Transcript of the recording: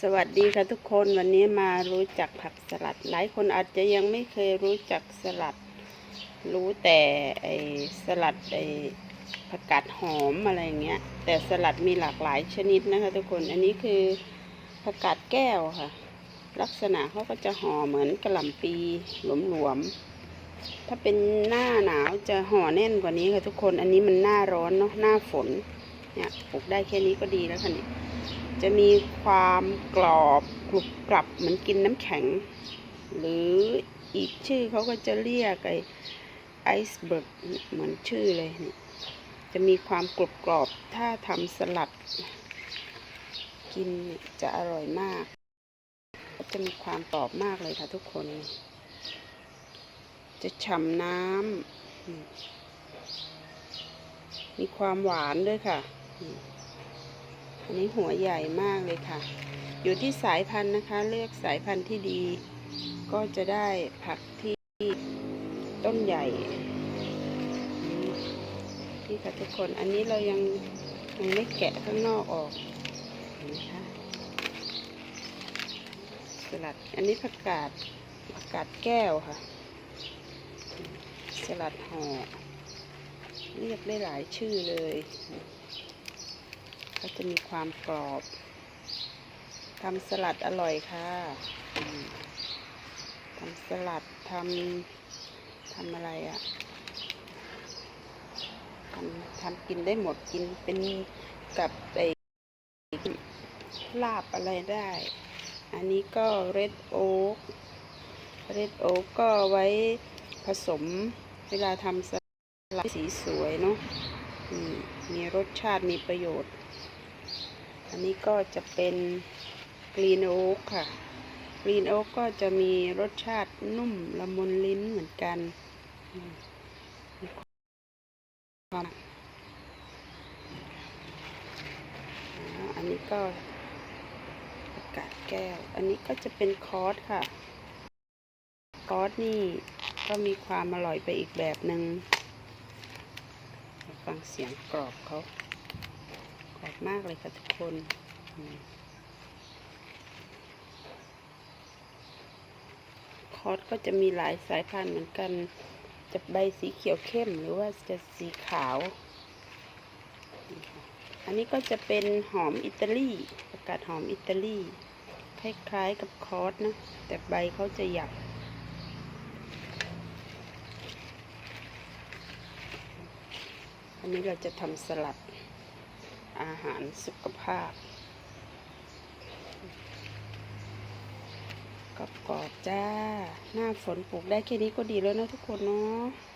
สวัสดีค่ะทุกคนวันนี้มารู้จักผักสลัด หลายคนอาจจะยังไม่เคยรู้จักสลัด รู้แต่ไอสลัดไอผักกาดหอมอะไรเงี้ย แต่สลัดมีหลากหลายชนิดนะคะทุกคนอันนี้คือผักกาดแก้วค่ะ ลักษณะเขาก็จะห่อเหมือนกระหล่ำปีหลวมๆถ้าเป็นหน้าหนาวจะห่อแน่นกว่านี้ค่ะทุกคนอันนี้มันหน้าร้อนเนาะหน้าฝนเนี่ยปลูกได้แค่นี้ก็ดีแล้วค่ะเนี่ย จะมีความกรอบกรุบกรับเหมือนกินน้ำแข็ง หรืออีกชื่อเขาก็จะเรียกไอไอซ์เบิร์กเหมือนชื่อเลยนี่จะมีความกรุบกรอบถ้าทำสลัด กินจะอร่อยมาก จะมีความกรอบมากเลยค่ะทุกคน จะฉ่ำน้ำมีความหวานด้วยค่ะ อันนี้หัวใหญ่มากเลยค่ะ อยู่ที่สายพันธุ์นะคะ เลือกสายพันธุ์ที่ดี ก็จะได้ผักที่ต้นใหญ่นี่ค่ะทุกคน อันนี้เรายังยังไม่แกะข้างนอกออกนไหมคะสลัด อันนี้ผักกาดผักกาดแก้วค่ะ สลัดห่อเรียกได้หลายชื่อเลย ก็จะมีความกรอบทำสลัดอร่อยค่ะทำสลัดทำทำอะไรอะ่ะทำทำกินได้หมดกินเป็นกับไอลาบอะไรได้ อันนี้ก็เรดโอ๊กเรดโอ๊กก็ไว้ผสมเวลาทำสลัดสีสวยเนาะมีรสชาติมีประโยชน์ นนี้ก็จะเป็นกรีนโอ๊กค่ะกรีนโอ๊กก็จะมีรสชาตินุ่มละมุนลิ้นเหมือนกันอันนี้ก็อากาศแก้ว อันนี้ก็จะเป็นคอร์สค่ะ คอร์สนี่ก็มีความอร่อยไปอีกแบบหนึง่งฟังเสียงกรอบเขา มากเลยค่ะทุกคนอืมคอสก็จะมีหลายสายพันธุ์เหมือนกันจะใบสีเขียวเข้มหรือว่าจะสีขาว อันนี้ก็จะเป็นหอมอิตาลีประกาศหอมอิตาลีคล้ายๆกับคอสนะ แต่ใบเขาจะหยักอันนี้เราจะทำสลัด หารสุขภาพกรอบๆจ้า หน้าฝนปลูกได้แค่นี้ก็ดีแล้วนะทุกคนเนาะ